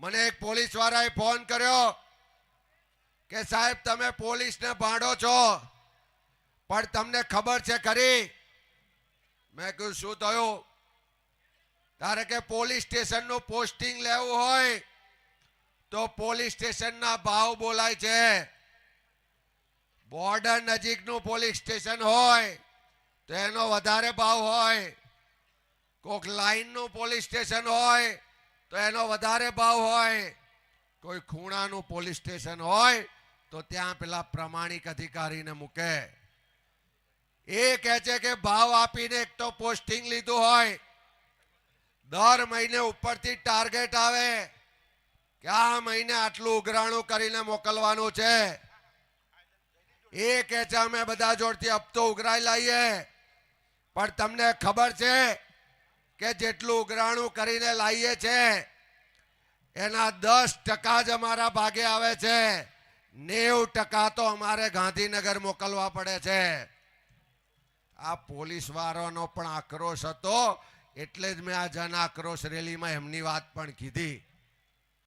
મને એક પોલીસ વાળાએ ફોન કર્યો કે સાહેબ, તમે પોલીસને ભાંડો છો. પણ તમને ખબર છે ખરી? મેં કહ્યું શું થયું? તારે કે પોલીસ સ્ટેશનનું પોસ્ટિંગ લેવું હોય તો પોલીસ સ્ટેશનના ભાવ બોલાય છે. બોર્ડર નજીકનું પોલીસ સ્ટેશન હોય તો એનો વધારે ભાવ હોય. કોક લાઈનનું પોલીસ સ્ટેશન હોય તો એનો વધારે ભાવ હોય, કોઈ ખૂણાનું પોલીસ સ્ટેશન હોય, તો ત્યાં પેલા પ્રમાણિક અધિકારીને મૂકે. એ કહે છે કે ભાવ આપીને એક તો પોસ્ટિંગ લીધું હોય, દર મહિને ઉપરથી ટાર્ગેટ આવે કે આ મહિને આટલું ઉઘરાણું કરીને મોકલવાનું છે. એ કે છે અમે બધા જોડથી હપ્તો ઉઘરાઈ લઈએ. પણ તમને ખબર છે કે જેટલું ઉઘરાણું કરીને લાવીએ છે, એના દસ ટકા જ અમારા ભાગે આવે છે. નેવ ટકા તો અમારે ગાંધીનગર મોકલવા પડે છે. આ પોલીસ વાળાનો પણ આક્રોશ હતો, એટલે જ મેં આ જન આક્રોશ રેલીમાં એમની વાત પણ કીધી.